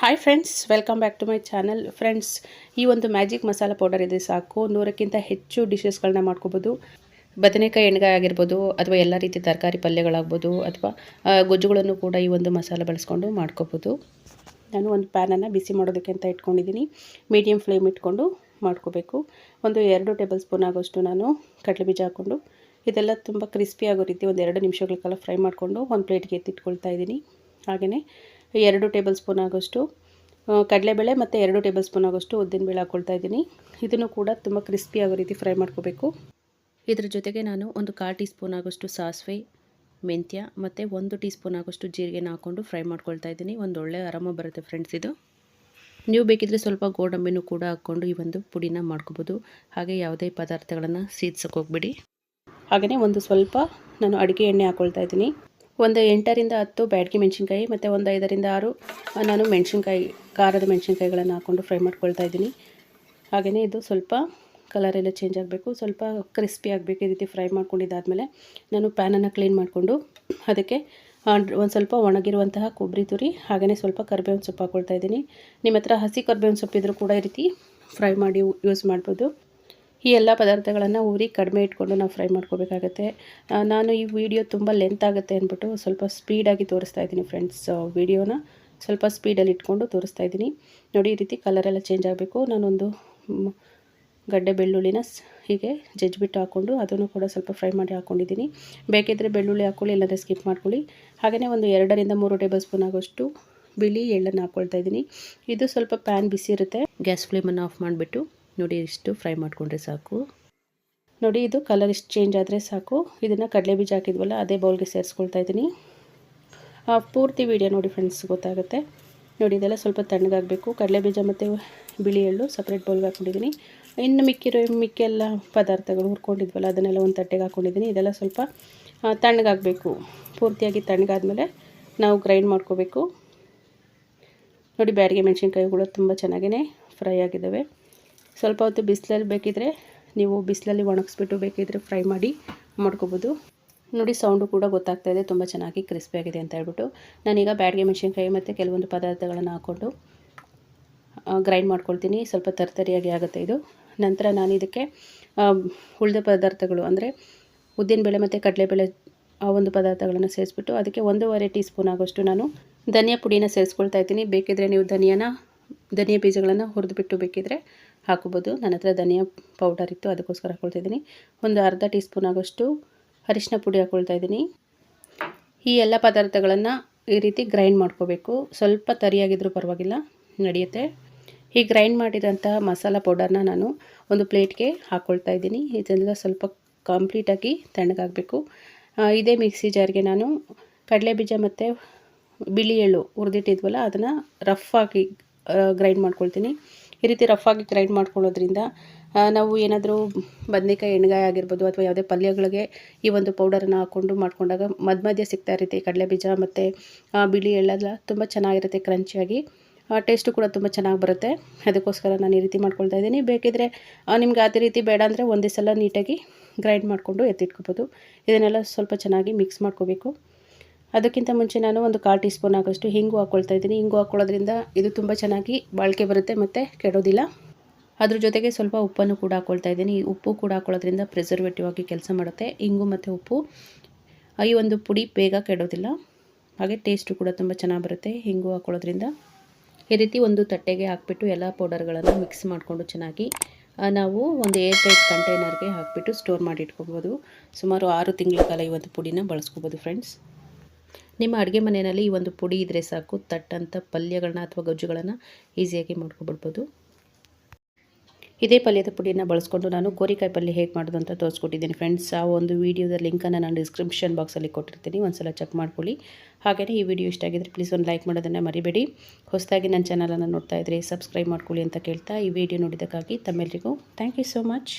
Hi friends welcome back to my channel friends ಈ ಒಂದು magic masala powder ಇದೆ ಸಾಕು. ನೂರಕ್ಕಿಂತ ಹೆಚ್ಚು ಡಿಶಸ್ಗಳನ್ನ ಮಾಡ್ಕೋಬೋದು. ಬದನೆಕಾಯಿ ಎಣ್ಗಾಯಿ ಆಗಿರ್ಬೋದು, ಅಥವಾ ಎಲ್ಲ ರೀತಿ ತರಕಾರಿ ಪಲ್ಯಗಳಾಗ್ಬೋದು, ಅಥವಾ ಗೊಜ್ಜುಗಳನ್ನು ಕೂಡ ಈ ಒಂದು ಮಸಾಲ ಬಳಸ್ಕೊಂಡು ಮಾಡ್ಕೋಬೋದು. ನಾನು ಒಂದು ಪ್ಯಾನನ್ನು ಬಿಸಿ ಮಾಡೋದಕ್ಕೆ ಅಂತ ಇಟ್ಕೊಂಡಿದ್ದೀನಿ. ಮೀಡಿಯಮ್ ಫ್ಲೇಮ್ ಇಟ್ಕೊಂಡು ಮಾಡ್ಕೋಬೇಕು. ಒಂದು ಎರಡು ಟೇಬಲ್ ಸ್ಪೂನ್ ಆಗೋಷ್ಟು ನಾನು ಕಡಲೆ ಬೀಜ ಹಾಕ್ಕೊಂಡು, ಇದೆಲ್ಲ ತುಂಬ ಕ್ರಿಸ್ಪಿ ಆಗೋ ರೀತಿ ಒಂದು ಎರಡು ನಿಮಿಷಗಳ ಕಾಲ ಫ್ರೈ ಮಾಡಿಕೊಂಡು, ಒಂದು ಪ್ಲೇಟ್ಗೆ ಎತ್ತಿಟ್ಕೊಳ್ತಾ ಇದ್ದೀನಿ. ಹಾಗೆಯೇ ಎರಡು ಟೇಬಲ್ ಸ್ಪೂನ್ ಆಗೋಷ್ಟು ಕಡಲೆಬೇಳೆ ಮತ್ತು ಎರಡು ಟೇಬಲ್ ಸ್ಪೂನ್ ಆಗೋಷ್ಟು ಉದ್ದಿನಬೇಳೆ ಹಾಕ್ಕೊಳ್ತಾ ಇದ್ದೀನಿ. ಇದನ್ನು ಕೂಡ ತುಂಬ ಕ್ರಿಸ್ಪಿ ಆಗೋ ರೀತಿ ಫ್ರೈ ಮಾಡ್ಕೋಬೇಕು. ಇದ್ರ ಜೊತೆಗೆ ನಾನು ಒಂದು ಕಾಲು ಟೀ ಸ್ಪೂನ್ ಆಗೋಷ್ಟು ಸಾಸಿವೆ, ಮೆಂತ್ಯ ಮತ್ತು ಒಂದು ಟೀ ಸ್ಪೂನ್ ಆಗೋಷ್ಟು ಜೀರಿಗೆನ ಹಾಕ್ಕೊಂಡು ಫ್ರೈ ಮಾಡ್ಕೊಳ್ತಾ ಇದ್ದೀನಿ. ಒಂದು ಒಳ್ಳೆ ಆರಾಮ ಬರುತ್ತೆ ಫ್ರೆಂಡ್ಸ್ ಇದು. ನೀವು ಬೇಕಿದ್ರೆ ಸ್ವಲ್ಪ ಗೋಡಂಬಿನೂ ಕೂಡ ಹಾಕ್ಕೊಂಡು ಈ ಒಂದು ಪುಡಿನ ಮಾಡ್ಕೋಬೋದು. ಹಾಗೆ ಯಾವುದೇ ಪದಾರ್ಥಗಳನ್ನು ಸೀದ್ಸೋಕೆ ಹೋಗ್ಬಿಡಿ. ಹಾಗೆಯೇ ಒಂದು ಸ್ವಲ್ಪ ನಾನು ಅಡುಗೆ ಎಣ್ಣೆ ಹಾಕ್ಕೊಳ್ತಾ ಇದ್ದೀನಿ. ಒಂದು ಎಂಟರಿಂದ ಹತ್ತು ಬ್ಯಾಡಗಿ ಮೆಣಸಿನ್ಕಾಯಿ, ಮತ್ತು ಒಂದು ಐದರಿಂದ ಆರು ನಾನು ಮೆಣಸಿನ್ಕಾಯಿ, ಖಾರದ ಮೆಣಸಿನ್ಕಾಯಿಗಳನ್ನು ಹಾಕ್ಕೊಂಡು ಫ್ರೈ ಮಾಡ್ಕೊಳ್ತಾ ಇದ್ದೀನಿ. ಹಾಗೆಯೇ ಇದು ಸ್ವಲ್ಪ ಕಲರ್ ಎಲ್ಲ ಚೇಂಜ್ ಆಗಬೇಕು, ಸ್ವಲ್ಪ ಕ್ರಿಸ್ಪಿ ಆಗಬೇಕು ಈ ರೀತಿ ಫ್ರೈ ಮಾಡ್ಕೊಂಡಿದ್ದಾದಮೇಲೆ ನಾನು ಪ್ಯಾನನ್ನು ಕ್ಲೀನ್ ಮಾಡಿಕೊಂಡು ಅದಕ್ಕೆ ಒಂದು ಸ್ವಲ್ಪ ಒಣಗಿರುವಂತಹ ಕೊಬ್ಬರಿ ತುರಿ ಹಾಗೆಯೇ ಸ್ವಲ್ಪ ಕರ್ಬೇವಿನ ಸೊಪ್ಪು ಹಾಕ್ಕೊಳ್ತಾ ಇದ್ದೀನಿ. ನಿಮ್ಮ ಹತ್ರ ಹಸಿ ಕರಿಬೇವಿನ ಸೊಪ್ಪಿದ್ರೂ ಕೂಡ ಈ ರೀತಿ ಫ್ರೈ ಮಾಡಿ ಯೂಸ್ ಮಾಡ್ಬೋದು. ಈ ಎಲ್ಲ ಪದಾರ್ಥಗಳನ್ನು ಊರಿ ಕಡಿಮೆ ಇಟ್ಕೊಂಡು ನಾವು ಫ್ರೈ ಮಾಡ್ಕೋಬೇಕಾಗತ್ತೆ. ನಾನು ಈ ವಿಡಿಯೋ ತುಂಬ ಲೆಂತ್ ಆಗುತ್ತೆ ಅಂದ್ಬಿಟ್ಟು ಸ್ವಲ್ಪ ಸ್ಪೀಡಾಗಿ ತೋರಿಸ್ತಾ ಇದ್ದೀನಿ ಫ್ರೆಂಡ್ಸ್ ವಿಡಿಯೋನ ಸ್ವಲ್ಪ ಸ್ಪೀಡಲ್ಲಿ ಇಟ್ಕೊಂಡು ತೋರಿಸ್ತಾ ಇದ್ದೀನಿ. ನೋಡಿ, ಈ ರೀತಿ ಕಲರೆಲ್ಲ ಚೇಂಜ್ ಆಗಬೇಕು. ನಾನೊಂದು ಗಡ್ಡೆ ಬೆಳ್ಳುಳ್ಳಿನ ಹೀಗೆ ಜಜ್ಜಿಬಿಟ್ಟು ಹಾಕ್ಕೊಂಡು ಅದನ್ನು ಕೂಡ ಸ್ವಲ್ಪ ಫ್ರೈ ಮಾಡಿ ಹಾಕ್ಕೊಂಡಿದ್ದೀನಿ ಬೇಕಿದ್ದರೆ ಬೆಳ್ಳುಳ್ಳಿ ಹಾಕ್ಕೊಳ್ಳಿ, ಇಲ್ಲಾಂದರೆ ಸ್ಕಿಪ್ ಮಾಡ್ಕೊಳ್ಳಿ. ಹಾಗೆಯೇ ಒಂದು ಎರಡರಿಂದ ಮೂರು ಟೇಬಲ್ ಸ್ಪೂನ್ ಆಗೋಷ್ಟು ಬಿಳಿ ಎಳ್ಳನ್ನು ಹಾಕ್ಕೊಳ್ತಾ ಇದ್ದೀನಿ. ಇದು ಸ್ವಲ್ಪ ಪ್ಯಾನ್ ಬಿಸಿ ಇರುತ್ತೆ. ಗ್ಯಾಸ್ ಫ್ಲೇಮನ್ನು ಆಫ್ ಮಾಡಿಬಿಟ್ಟು ನೋಡಿ ಇಷ್ಟು ಫ್ರೈ ಮಾಡಿಕೊಂಡ್ರೆ ಸಾಕು. ನೋಡಿ ಇದು ಕಲರ್ ಇಷ್ಟು ಚೇಂಜ್ ಆದರೆ ಸಾಕು. ಇದನ್ನು ಕಡಲೆ ಬೀಜ ಹಾಕಿದ್ವಲ್ಲ, ಅದೇ ಬೌಲ್ಗೆ ಸೇರಿಸ್ಕೊಳ್ತಾ ಇದ್ದೀನಿ. ಪೂರ್ತಿ ವಿಡಿಯೋ ನೋಡಿ ಫ್ರೆಂಡ್ಸ್ ಗೊತ್ತಾಗುತ್ತೆ. ನೋಡಿ ಇದೆಲ್ಲ ಸ್ವಲ್ಪ ತಣ್ಣಗಾಗಬೇಕು. ಕಡಲೆ ಬೀಜ ಮತ್ತು ಬಿಳಿ ಎಳ್ಳು ಸಪ್ರೇಟ್ ಬೌಲ್ಗೆ ಹಾಕ್ಕೊಂಡಿದ್ದೀನಿ ಇನ್ನು ಮಿಕ್ಕಿರೋ ಮಿಕ್ಕೆಲ್ಲ ಪದಾರ್ಥಗಳು ಹುರ್ಕೊಂಡಿದ್ವಲ್ಲ, ಅದನ್ನೆಲ್ಲ ಒಂದು ತಟ್ಟೆಗೆ ಹಾಕ್ಕೊಂಡಿದ್ದೀನಿ ಇದೆಲ್ಲ ಸ್ವಲ್ಪ ತಣ್ಣಗಾಗಬೇಕು. ಪೂರ್ತಿಯಾಗಿ ತಣ್ಣಗಾದ್ಮೇಲೆ ನಾವು ಗ್ರೈಂಡ್ ಮಾಡ್ಕೋಬೇಕು. ನೋಡಿ, ಬ್ಯಾಡಿಗೆ ಮೆಣಸಿನ್ಕಾಯಿಗಳು ತುಂಬ ಚೆನ್ನಾಗೇ ಫ್ರೈ ಆಗಿದ್ದಾವೆ. ಸ್ವಲ್ಪ ಹೊತ್ತು ಬಿಸಿಲಲ್ಲಿ ಬೇಕಿದ್ರೆ ನೀವು ಬಿಸಿಲಲ್ಲಿ ಒಣಗಿಸ್ಬಿಟ್ಟು ಬೇಕಿದ್ರೆ ಫ್ರೈ ಮಾಡಿ ಮಾಡ್ಕೋಬೋದು. ನೋಡಿ, ಸೌಂಡು ಕೂಡ ಗೊತ್ತಾಗ್ತಾ ಇದೆ, ತುಂಬ ಚೆನ್ನಾಗಿ ಕ್ರಿಸ್ಪಿ ಆಗಿದೆ ಅಂತ ಹೇಳ್ಬಿಟ್ಟು. ನಾನೀಗ ಬ್ಯಾಡಿಗೆ ಮೆಣಸಿನ್ಕಾಯಿ ಮತ್ತು ಕೆಲವೊಂದು ಪದಾರ್ಥಗಳನ್ನು ಹಾಕ್ಕೊಂಡು ಗ್ರೈಂಡ್ ಮಾಡ್ಕೊಳ್ತೀನಿ. ಸ್ವಲ್ಪ ತರ್ತರಿಯಾಗಿ ಆಗುತ್ತೆ ಇದು. ನಂತರ ನಾನು ಇದಕ್ಕೆ ಉಳಿದ ಪದಾರ್ಥಗಳು ಅಂದರೆ ಉದ್ದಿನಬೇಳೆ ಮತ್ತು ಕಡಲೆಬೇಳೆ ಆ ಒಂದು ಪದಾರ್ಥಗಳನ್ನು ಸೇರಿಸ್ಬಿಟ್ಟು ಅದಕ್ಕೆ ಒಂದೂವರೆ ಟೀ ಸ್ಪೂನ್ ಆಗೋಷ್ಟು ನಾನು ಧನಿಯಾ ಪುಡಿನ ಸೇರಿಸ್ಕೊಳ್ತಾ ಇದ್ದೀನಿ. ಬೇಕಿದ್ರೆ ನೀವು ಧನಿಯಾನ, ಧನಿಯಾ ಬೀಜಗಳನ್ನು ಹುರಿದುಬಿಟ್ಟು ಬೇಕಿದ್ರೆ ಹಾಕೋಬೋದು ನನ್ನ ಹತ್ರ ಧನಿಯಾ ಪೌಡರ್ ಇತ್ತು, ಅದಕ್ಕೋಸ್ಕರ ಹಾಕ್ಕೊಳ್ತಾ ಇದ್ದೀನಿ ಒಂದು ಅರ್ಧ ಟೀ ಸ್ಪೂನ್ ಆಗೋಷ್ಟು ಅರಿಶಿನ ಪುಡಿ ಹಾಕ್ಕೊಳ್ತಾ ಇದ್ದೀನಿ. ಈ ಎಲ್ಲ ಪದಾರ್ಥಗಳನ್ನು ಈ ರೀತಿ ಗ್ರೈಂಡ್ ಮಾಡ್ಕೋಬೇಕು. ಸ್ವಲ್ಪ ತರಿಯಾಗಿದ್ದರೂ ಪರವಾಗಿಲ್ಲ, ನಡೆಯುತ್ತೆ. ಈ ಗ್ರೈಂಡ್ ಮಾಡಿರೋಂಥ ಮಸಾಲ ಪೌಡರ್ನ ನಾನು ಒಂದು ಪ್ಲೇಟ್ಗೆ ಹಾಕ್ಕೊಳ್ತಾ ಇದ್ದೀನಿ. ಇದೆಲ್ಲ ಸ್ವಲ್ಪ ಕಂಪ್ಲೀಟಾಗಿ ತಣ್ಣಗಾಗಬೇಕು. ಇದೇ ಮಿಕ್ಸಿ ಜಾರ್ಗೆ ನಾನು ಕಡಲೆ ಬೀಜ ಮತ್ತು ಬಿಳಿ ಎಳ್ಳು ಹುರಿದಿಟ್ಟಿದ್ವಲ್ಲ, ಅದನ್ನು ರಫ್ ಆಗಿ ಗ್ರೈಂಡ್ ಮಾಡ್ಕೊಳ್ತೀನಿ. ಈ ರೀತಿ ರಫ್ ಆಗಿ ಗ್ರೈಂಡ್ ಮಾಡ್ಕೊಳ್ಳೋದ್ರಿಂದ ನಾವು ಏನಾದರೂ ಬದನೆಕಾಯಿ ಎಣ್ಗಾಯಿ ಆಗಿರ್ಬೋದು ಅಥವಾ ಯಾವುದೇ ಪಲ್ಯಗಳಿಗೆ ಈ ಒಂದು ಪೌಡರನ್ನು ಹಾಕ್ಕೊಂಡು ಮಾಡ್ಕೊಂಡಾಗ ಮಧ್ಯ ಮಧ್ಯ ಸಿಗ್ತಾ ಇರುತ್ತೆ. ಕಡಲೆ ಬೀಜ ಮತ್ತು ಬಿಳಿ ಎಳ್ಳೆಲ್ಲ ತುಂಬ ಚೆನ್ನಾಗಿರುತ್ತೆ ಕ್ರಂಚಿಯಾಗಿ ಟೇಸ್ಟು ಕೂಡ ತುಂಬ ಚೆನ್ನಾಗಿ ಬರುತ್ತೆ. ಅದಕ್ಕೋಸ್ಕರ ನಾನು ಈ ರೀತಿ ಮಾಡ್ಕೊಳ್ತಾ ಇದ್ದೀನಿ. ಬೇಕಿದ್ರೆ ನಿಮ್ಗೆ ಅದೇ ರೀತಿ ಬೇಡ ಅಂದರೆ ಒಂದೇ ಸಲ ನೀಟಾಗಿ ಗ್ರೈಂಡ್ ಮಾಡಿಕೊಂಡು ಎತ್ತಿಟ್ಕೋಬೋದು. ಇದನ್ನೆಲ್ಲ ಸ್ವಲ್ಪ ಚೆನ್ನಾಗಿ ಮಿಕ್ಸ್ ಮಾಡ್ಕೋಬೇಕು. ಅದಕ್ಕಿಂತ ಮುಂಚೆ ನಾನು ಒಂದು ಕಾಲು ಟೀ ಸ್ಪೂನ್ ಆಗೋಷ್ಟು ಹಿಂಗು ಹಾಕ್ಕೊಳ್ತಾ ಇದ್ದೀನಿ. ಹಿಂಗು ಹಾಕ್ಕೊಳ್ಳೋದ್ರಿಂದ ಇದು ತುಂಬ ಚೆನ್ನಾಗಿ ಬಾಳಿಕೆ ಬರುತ್ತೆ ಮತ್ತು ಕೆಡೋದಿಲ್ಲ. ಅದ್ರ ಜೊತೆಗೆ ಸ್ವಲ್ಪ ಉಪ್ಪನ್ನು ಕೂಡ ಹಾಕ್ಕೊಳ್ತಾ ಇದ್ದೀನಿ. ಈ ಉಪ್ಪು ಕೂಡ ಹಾಕೊಳ್ಳೋದ್ರಿಂದ ಪ್ರಿಸರ್ವೇಟಿವ್ ಆಗಿ ಕೆಲಸ ಮಾಡುತ್ತೆ. ಹಿಂಗು ಮತ್ತು ಉಪ್ಪು. ಈ ಒಂದು ಪುಡಿ ಬೇಗ ಕೆಡೋದಿಲ್ಲ. ಹಾಗೆ ಟೇಸ್ಟು ಕೂಡ ತುಂಬ ಚೆನ್ನಾಗಿ ಬರುತ್ತೆ ಹಿಂಗು ಹಾಕ್ಕೊಳ್ಳೋದ್ರಿಂದ. ಈ ರೀತಿ ಒಂದು ತಟ್ಟೆಗೆ ಹಾಕ್ಬಿಟ್ಟು ಎಲ್ಲ ಪೌಡರ್ಗಳನ್ನು ಮಿಕ್ಸ್ ಮಾಡಿಕೊಂಡು ಚೆನ್ನಾಗಿ ನಾವು ಒಂದು ಏರ್ ಟೈಟ್ ಕಂಟೈನರ್ಗೆ ಹಾಕಿಬಿಟ್ಟು ಸ್ಟೋರ್ ಮಾಡಿ ಇಟ್ಕೋಬೋದು. ಸುಮಾರು ಆರು ತಿಂಗಳ ಕಾಲ ಈ ಒಂದು ಪುಡಿನ ಬಳಸ್ಕೋಬೋದು ಫ್ರೆಂಡ್ಸ್ ನಿಮ್ಮ ಅಡುಗೆ ಮನೆಯಲ್ಲಿ ಈ ಒಂದು ಪುಡಿ ಇದ್ದರೆ ಸಾಕು. ತಟ್ಟಂಥ ಪಲ್ಯಗಳನ್ನ ಅಥವಾ ಗೊಜ್ಜುಗಳನ್ನು ಈಸಿಯಾಗಿ ಮಾಡ್ಕೊಬಿಡ್ಬೋದು. ಇದೇ ಪಲ್ಯದ ಪುಡಿಯನ್ನು ಬಳಸ್ಕೊಂಡು ನಾನು ಗೋರಿಕಾಯಿ ಪಲ್ಯ ಹೇಗೆ ಮಾಡೋದು ಅಂತ ತೋರಿಸ್ಕೊಟ್ಟಿದ್ದೀನಿ ಫ್ರೆಂಡ್ಸ್. ಆ ಒಂದು ವೀಡಿಯೋದ ಲಿಂಕನ್ನು ನಾನು ಡಿಸ್ಕ್ರಿಪ್ಷನ್ ಬಾಕ್ಸಲ್ಲಿ ಕೊಟ್ಟಿರ್ತೀನಿ. ಒಂದು ಸಲ ಚೆಕ್ ಮಾಡ್ಕೊಳ್ಳಿ. ಹಾಗೆಯೇ ಈ ವಿಡಿಯೋ ಇಷ್ಟ ಆಗಿದ್ರೆ ಪ್ಲೀಸ್ ಒಂದು ಲೈಕ್ ಮಾಡೋದನ್ನು ಮರಿಬೇಡಿ. ಹೊಸದಾಗಿ ನನ್ನ ಚಾನಲನ್ನು ನೋಡ್ತಾ ಇದ್ದರೆ ಸಬ್ಸ್ಕ್ರೈಬ್ ಮಾಡ್ಕೊಳ್ಳಿ ಅಂತ ಕೇಳ್ತಾ ಈ ವಿಡಿಯೋ ನೋಡಿದ್ದಕ್ಕಾಗಿ ತಮ್ಮೆಲ್ಲರಿಗೂ ಥ್ಯಾಂಕ್ ಯು ಸೋ ಮಚ್